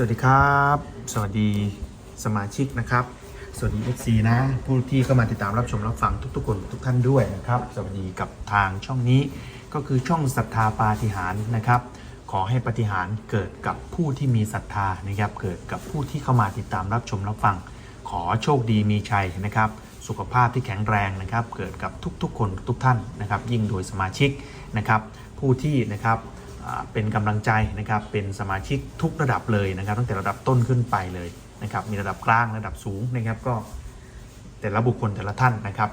สวัสดีครับ สวัสดีสมาชิกนะครับ สวัสดี FC นะ ผู้ที่เข้ามาติดตามรับชมรับฟังทุกๆคนทุกท่านด้วยนะครับ สวัสดีกับทางช่องนี้ ก็คือช่องศรัทธาปาฏิหาริย์นะครับ ขอให้ปาฏิหารย์เกิดกับผู้ที่มีศรัทธานะครับ เกิดกับผู้ที่เข้ามาติดตามรับชมรับฟัง ขอโชคดีมีชัยนะครับ สุขภาพที่แข็งแรงนะครับ เกิดกับทุกๆคนทุกท่านนะครับ ยิ่งโดยสมาชิกนะครับ ผู้ที่นะครับ เป็นกำลังใจนะครับ เป็นสมาชิกทุกระดับเลยนะครับ ตั้งแต่ระดับต้นขึ้นไปเลยนะครับ มีระดับกลางระดับสูงนะครับ ก็แต่ละบุคคลแต่ละท่านนะครับ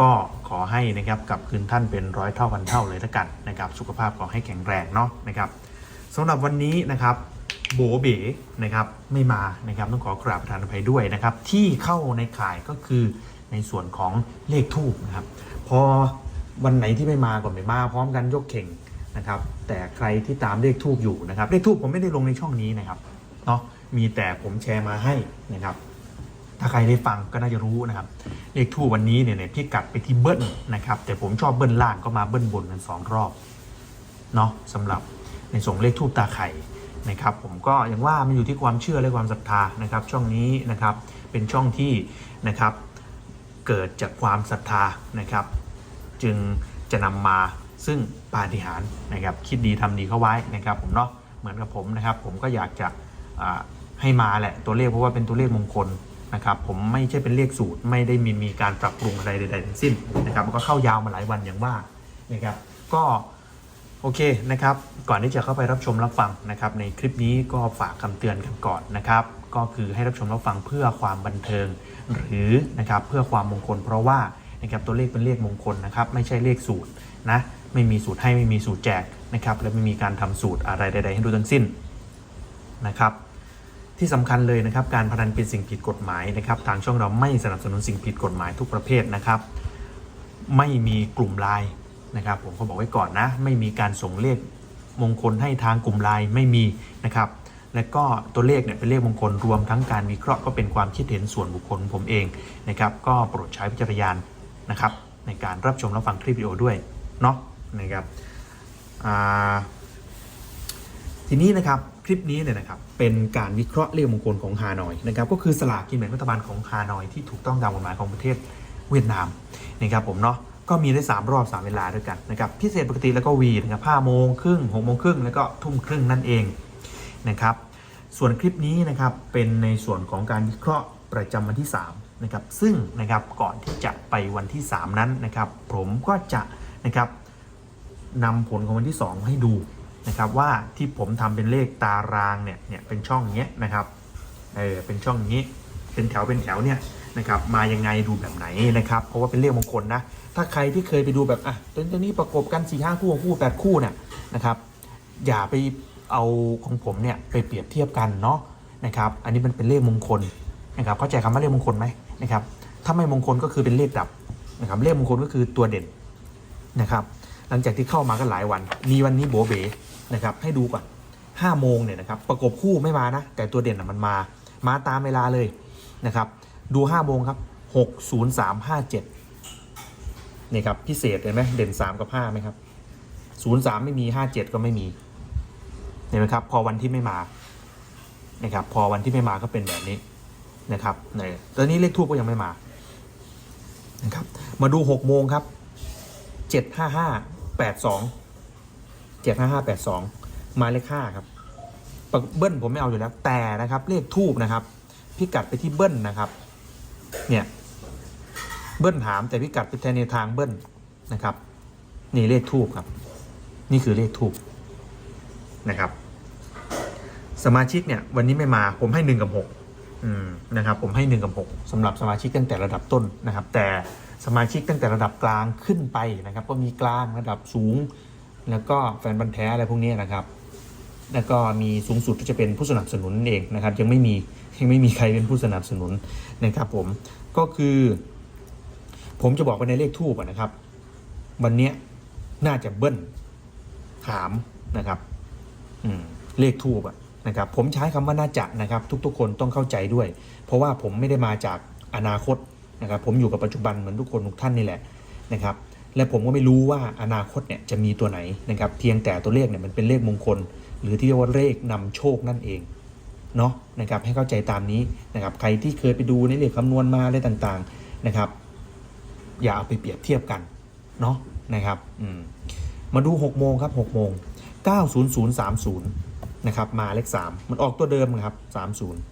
ก็ขอให้นะครับกับคืนท่านเป็นร้อยเท่าพันเท่าเลยละกันนะครับ สุขภาพขอให้แข็งแรงเนาะนะครับสำหรับวันนี้นะครับโบเบ๋นะครับไม่มานะครับต้องขอกราบประธานอภัยด้วยนะครับ ที่เข้าในข่ายก็คือในส่วนของเลขทูบนะครับ พอวันไหนที่ไม่มาก่อนไม่มาพร้อมกันยกเข่ง นะครับ แต่ใครที่ตามเลขทูบอยู่นะครับเลขทูบผมไม่ได้ลงในช่องนี้นะครับเนาะมีแต่ผมแชร์มาให้นะครับ ถ้าใครได้ฟังก็น่าจะรู้นะครับ เลขทูบวันนี้เนี่ยเนี่ยพี่กัดไปที่เบิ้ลนะครับ แต่ผมชอบเบิ้ลล่างก็มาเบิ้ลบนกันสองรอบเนาะสำหรับในส่งเลขทูบตาไข่นะครับผมก็อย่างว่ามันอยู่ที่ความเชื่อและความศรัทธานะครับ ช่องนี้นะครับเป็นช่องที่นะครับเกิดจากความศรัทธานะครับ จึงจะนำมา ซึ่งปาฏิหาริย์นะครับคิดดีทำดีเข้าไว้นะครับผมเนาะเหมือนกับผมนะครับ ผมก็อยากจะให้มาแหละตัวเลขเพราะว่าเป็นตัวเลขมงคลนะครับผมไม่ใช่เป็นเลขสูตรไม่ได้มีมีการปรับปรุงอะไรใดๆทั้งสิ้นนะครับมันก็เข้ายาวมาหลายวันอย่างว่านะครับก็โอเคนะครับ ก่อนที่จะเข้าไปรับชมรับฟังนะครับ ในคลิปนี้ก็ฝากคำเตือนกันก่อนนะครับ ก็คือให้รับชมรับฟังเพื่อความบันเทิง หรือนะครับเพื่อความมงคล เพราะว่านะครับตัวเลขเป็นเลขมงคลนะครับ ไม่ใช่เลขสูตรนะ ไม่มีสูตรให้ไม่มีสูตรแจกนะครับและไม่มีการทำสูตรอะไรใด ๆ ให้ดูทั้งสิ้นนะครับที่สำคัญเลยนะครับการพนันเป็นสิ่งผิดกฎหมายนะครับทางช่องเราไม่สนับสนุนสิ่งผิดกฎหมายทุกประเภทนะครับ ไม่มีกลุ่มไลน์นะครับผมก็บอกไว้ก่อนนะไม่มีการส่งเลขมงคลให้ทางกลุ่มไลน์ไม่มีนะครับและก็ตัวเลขเนี่ยเป็นเลขมงคลรวมทั้งการวิเคราะห์ก็เป็นความคิดเห็นส่วนบุคคลผมเองนะครับก็โปรดใช้วิจารณญาณนะครับในการรับชมรับฟังคลิปวิดีโอด้วยเนาะ นะครับทีนี้นะครับคลิปนี้เนี่ยนะครับเป็นการวิเคราะห์เลขมงคลของฮานอยนะครับก็คือสลากกินแบ่งรัฐบาลของฮานอยที่ถูกต้องตามกฎหมายของประเทศเวียดนามนะครับผมเนาะก็มีได้ 3 รอบ 3 เวลาด้วยกันนะครับพิเศษปกติแล้วก็วีนะครับห้าโมงครึ่งหกโมงครึ่งแล้วก็ทุ่มครึ่งนั่นเองนะครับส่วนคลิปนี้นะครับเป็นในส่วนของการวิเคราะห์ประจำวันที่3นะครับซึ่งนะครับก่อนที่จะไปวันที่ 3 นั้นนะครับผมก็จะนะครับ นำผลของวันที่ 2 ให้ดูนะครับว่าที่ผมทำเป็นเลขตารางเนี่ยเนี่ยเป็นช่องเงี้ยนะครับเออเป็นช่องนี้เป็นแถวเป็นแถวเนี่ยนะครับมายังไงดูแบบไหนนะครับเพราะว่าเป็นเลขมงคลนะถ้าใครที่เคยไปดูแบบอะตัวตัวนี้ประกบกัน4ี่ห้าคู่คู่แปดคู่เนี่ยนะครับอย่าไปเอาของผมเนี่ยไปเปรียบเทียบกันเนาะนะครับอันนี้มันเป็นเลขมงคลนะครับเข้าใจคำว่าเลขมงคลไหมนะครับถ้าไม่มงคลก็คือเป็นเลขดับนะครับเลขมงคลก็คือตัวเด่นนะครับ หลังจากที่เข้ามากันหลายวัน มีวันนี้โบเบนะครับ ให้ดูก่อน5โมงเนี่ยนะครับ ประกบคู่ไม่มานะ แต่ตัวเด่นนะมันมา มาตามเวลาเลยนะครับ ดู5โมงครับ 60357นี่ครับพิเศษเห็นไหมเด่น 3 กับ5ไหมครับ 03 ไม่มี 57 ก็ไม่มีเห็นไหมครับ พอวันที่ไม่มานะครับ พอวันที่ไม่มาก็เป็นแบบนี้นะครับเนี่ยตอนนี้เลขทูบก็ยังไม่มานะครับ มาดู6โมงครับเจ็ดห้าห้า แปดสองเจ็ดห้าห้าแปดสองมาเลขห้าครับเบิ้ลผมไม่เอาอยู่แล้วแต่นะครับ เลขทูบนะครับพี่กัดไปที่เบิ้ลนะครับ เนี่ย เบิ้ลถามแต่พี่กัดไปแทนในทางเบิ้ลนะครับ นี่เลขทูบครับ นี่คือเลขทูบนะครับ สมาชิกเนี่ย วันนี้ไม่มาผมให้หนึ่งกับหก นะครับผมให้หนึ่งกับหกสำหรับสมาชิกตั้งแต่ระดับต้นนะครับ แต่สมาชิกตั้งแต่ระดับกลางขึ้นไปนะครับ ก็มีกลางระดับสูง แล้วก็แฟนบันแท้อะไรพวกนี้นะครับ แล้วก็มีสูงสุดที่จะเป็นผู้สนับสนุนเองนะครับ ยังไม่มียังไม่มีใครเป็นผู้สนับสนุนนะครับผมก็คือ ผมจะบอกไปในเลขทูบนะครับ วันนี้น่าจะเบิ้ลถามนะครับ อืมเลขทูบอะ นะครับผมใช้คำว่าน่าจะนะครับทุกๆ คนต้องเข้าใจด้วย เพราะว่าผมไม่ได้มาจากอนาคตนะครับผมอยู่กับปัจจุบันเหมือนทุกคนทุกท่านนี่แหละนะครับและผมก็ไม่รู้ว่าอนาคตเนี่ยจะมีตัวไหนนะครับเพียงแต่ตัวเลขเนี่ยมันเป็นเลขมงคล หรือที่เรียกว่าเลขนำโชคนั่นเองเนาะนะครับให้เข้าใจตามนี้นะครับใครที่เคยไปดูในเลขคำนวณมาอะไรต่างๆนะครับ อย่าเอาไปเปรียบเทียบกันเนาะนะครับอืมมาดู6โมงครับ6โมง90030 นะครับมาเลข 3 มันออกตัวเดิมครับ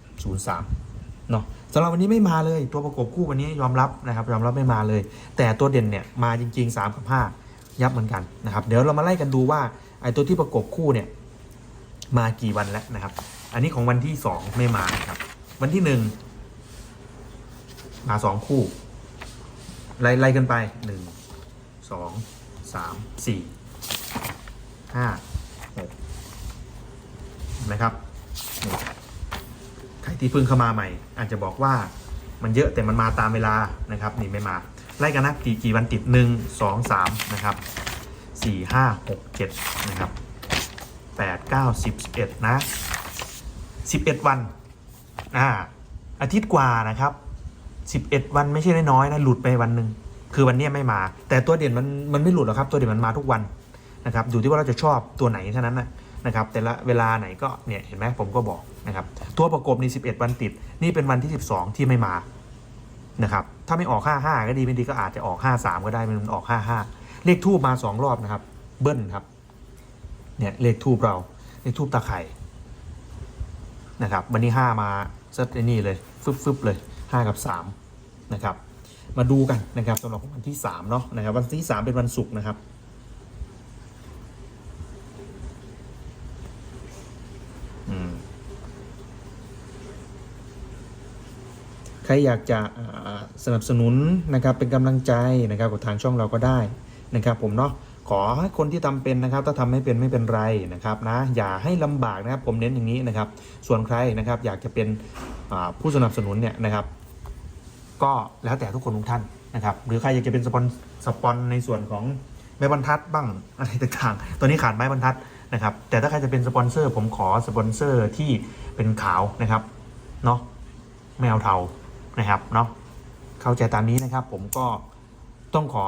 3003เนาะสำหรับวันนี้ไม่มาเลยตัวประกบคู่วันนี้ยอมรับนะครับยอมรับไม่มาเลย แต่ตัวเด่นเนี่ยมาจริง ๆ 3 กับ 5 ยับเหมือนกันนะครับเดี๋ยวเรามาไล่กันดูว่าไอ้ตัวที่ประกบคู่เนี่ยมากี่วันแล้วนะครับ อันนี้ของวันที่ 2 ไม่มาครับ วันที่ 1 มา 2 คู่ ไล่ไล่กันไป 1 2 3 4 5 นไหมครับใครที่เพิ่งเข้ามาใหม่ อาจจะบอกว่ามันเยอะแต่มันมาตามเวลานะครับนี่ไม่มาไล่กันนะกี่กี่วันติดหนึ่งสองสามนะครับสี่ห้าหกเจ็ดนะครับแปดเก้าสิบสิบเอ็ดนะสิบเอ็ดวันอ่าอาทิตย์กว่านะครับ11วันไม่ใช่น้อยๆนะหลุดไปวันหนึ่งคือวันนี้ไม่มา แต่ตัวเด่นมันมันไม่หลุดหรอกครับ ตัวเด่นมันมาทุกวันนะครับอยู่ที่ว่าเราจะชอบตัวไหนเท่านั้นนะ นะครับแต่ละเวลาไหนก็เนี่ยเห็นไหมผมก็บอกนะครับตัวประกบใน11 วันติด นี่เป็นวันที่ 12 ที่ไม่มานะครับถ้าไม่ออก 55 ก็ดีไม่ดีก็อาจจะออก 53 ก็ได้มันออก 55 เลขทูบมา 2 รอบนะครับ เบิ้ลครับเนี่ยเลขทูบเราเลขทูบตาไข่นะครับวันนี้ 5 มาซะไอ้นี่เลยฟึบฟึบๆเลย 5 กับ3นะครับมาดูกันนะครับสำหรับวันที่3เนาะนะครับวันที่ 3 เป็นวันศุกร์นะครับ อืม ใครอยากจะสนับสนุนนะครับเป็นกำลังใจนะครับกับทางช่องเราก็ได้นะครับผมเนาะขอให้คนที่ทำเป็นนะครับ ถ้าทำไม่เป็นไม่เป็นไรนะครับนะอย่าให้ลำบากนะครับผมเน้นอย่างนี้นะครับ ส่วนใครนะครับอยากจะเป็นผู้สนับสนุนเนี่ยนะครับ ก็แล้วแต่ทุกคนทุกท่านนะครับหรือใครอยากจะเป็นสปอนสปอนในส่วนของไม้บรรทัดบ้างอะไรต่างๆตอนนี้ขาดไม้บรรทัด นะครับแต่ถ้าใครจะเป็นสปอนเซอร์ผมขอสปอนเซอร์ที่เป็นขาวนะครับเนาะแมวเทานะครับเนาะเข้าใจตามนี้นะครับ ผมก็ต้องขอ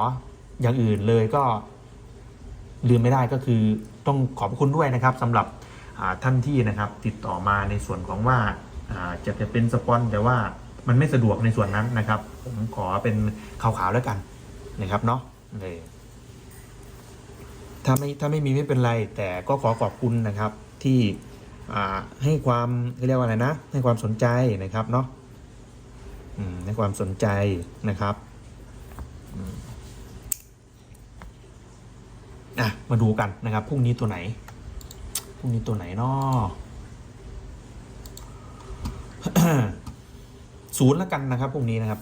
อย่างอื่นเลยก็ลืมไม่ได้ก็คือต้องขอบคุณด้วยนะครับสำหรับท่านที่นะครับ ติดต่อมาในส่วนของว่าอ่าจะจะเป็นสปอนแต่ว่ามันไม่สะดวกในส่วนนั้นนะครับ ผมขอเป็นขาวๆแล้วกันนะครับเนาะเลย ถ้าไม่ถ้าไม่มีไม่เป็นไร แต่ก็ขอขอบคุณนะครับที่ให้ความเรียกว่าอะไรนะ ให้ความสนใจนะครับเนาะให้ความสนใจนะครับอะมาดูกันนะครับพรุ่งนี้ตัวไหนพรุ่งนี้ตัวไหนเนาะศูนย์ล้วกันนะครับพวกนี้นะครับ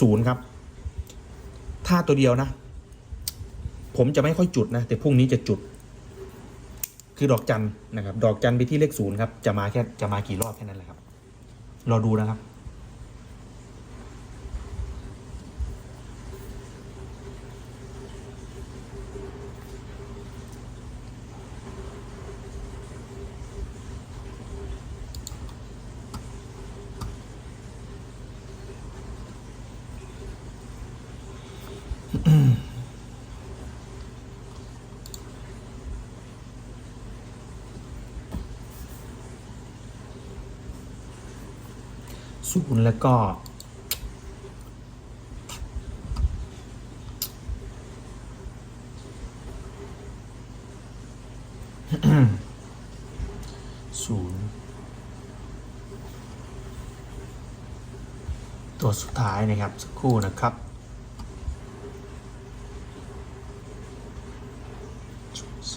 ศูนย์ครับ ถ้าตัวเดียวนะ ผมจะไม่ค่อยจุดนะ แต่พรุ่งนี้จะจุด คือดอกจันนะครับ ดอกจันไปที่เลขศูนย์ครับ จะมาแค่จะมากี่รอบแค่นั้นแหละครับ รอดูนะครับ ศูนย์แล้วก็ศูนย์ตัวสุดท้ายนะครับ สักครู่นะครับ ส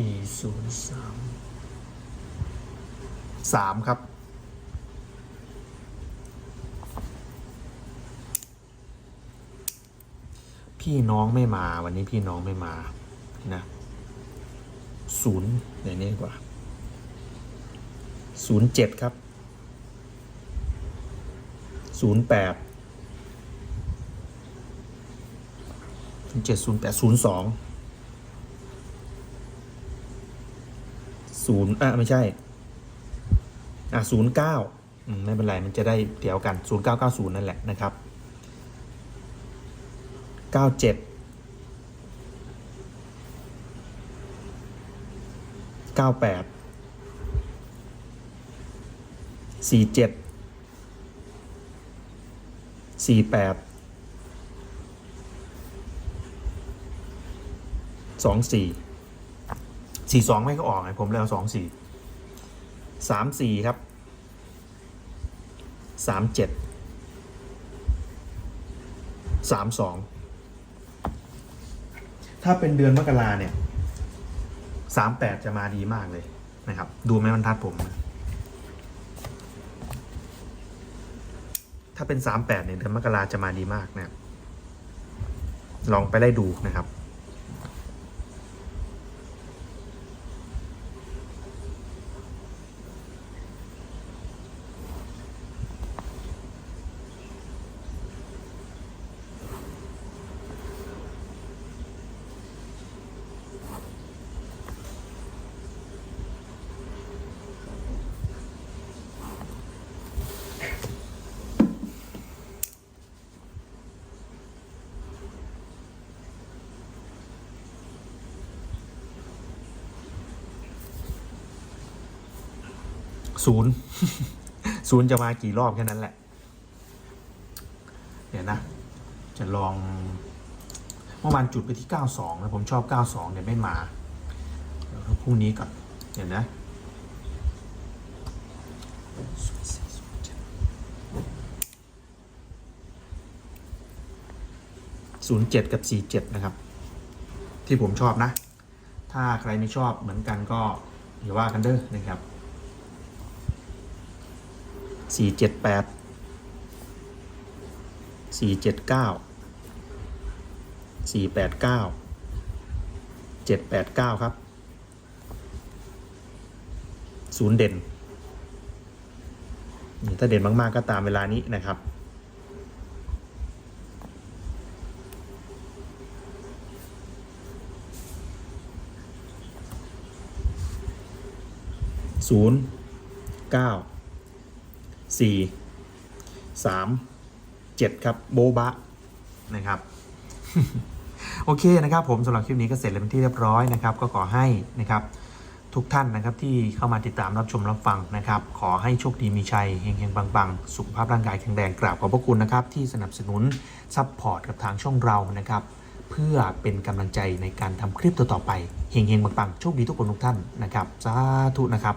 ี่ศูนย์สามสามครับ พี่น้องไม่มาวันนี้พี่น้องไม่มานะศูนย์เดี๋ยวนี้กว่าศูนย์เจ็ดครับศูนย์แปดศูนย์ เจ็ดศูนย์แปดศูนย์สองศูนย์อะไม่ใช่ อะศูนย์เก้าไม่เป็นไร มันจะได้เดี๋ยวกันศูนย์เก้าเก้าศูนย์นั่นแหละนะครับเก้าเจ็ดเก้าแปดสี่เจ็ดสี่แปด สองสี่สี่สองไม่ก็ออกไงผมเลยเอาสองสี่สามสี่ครับสามเจ็ดสามสองถ้าเป็นเดือนมกราเนี่ยสามแปดจะมาดีมากเลยนะครับ ดูไหมบรรทัดผม ถ้าเป็นสามแปดเนี่ยเดือนมกราจะมาดีมากนะลองไปไล่ดูนะครับ ศูนย์ศูนย์จะมากี่รอบแค่นั้นแหละ เดี๋ยวนะ จะลองเมื่อวานจุดไปที่ 92 แล้วผมชอบ 92 เนี่ยไม่มาเดี๋ยวพรุ่งนี้ก่อนเดี๋ยวนะ07กับ47นะครับ ที่ผมชอบนะ ถ้าใครไม่ชอบเหมือนกันก็อย่าว่ากันเด้อนะครับ สี่เจ็ดแปดสี่เจ็ดเก้าสี่แปดเก้าเจ็ดแปดเก้าครับ ศูนย์เด่น ถ้าเด่นมาก ๆ ก็ตามเวลานี้นะครับศูนย์เก้า สี่สามเจ็ดครับโบบะนะครับ โอเคนะครับ ผมสำหรับคลิปนี้ก็เสร็จแล้วเป็นที่เรียบร้อยนะครับ ก็ขอให้นะครับทุกท่านนะครับที่เข้ามาติดตามรับชมรับฟังนะครับ ขอให้โชคดีมีชัยเฮงๆปังๆ สุขภาพร่างกายแข็งแรงกราบขอบพระคุณนะครับ ที่สนับสนุนซัพพอร์ตกับทางช่องเรานะครับ เพื่อเป็นกำลังใจในการทำคลิปต่อๆไปเฮงๆปังๆโชคดีทุกคนทุกท่านนะครับสาธุนะครับ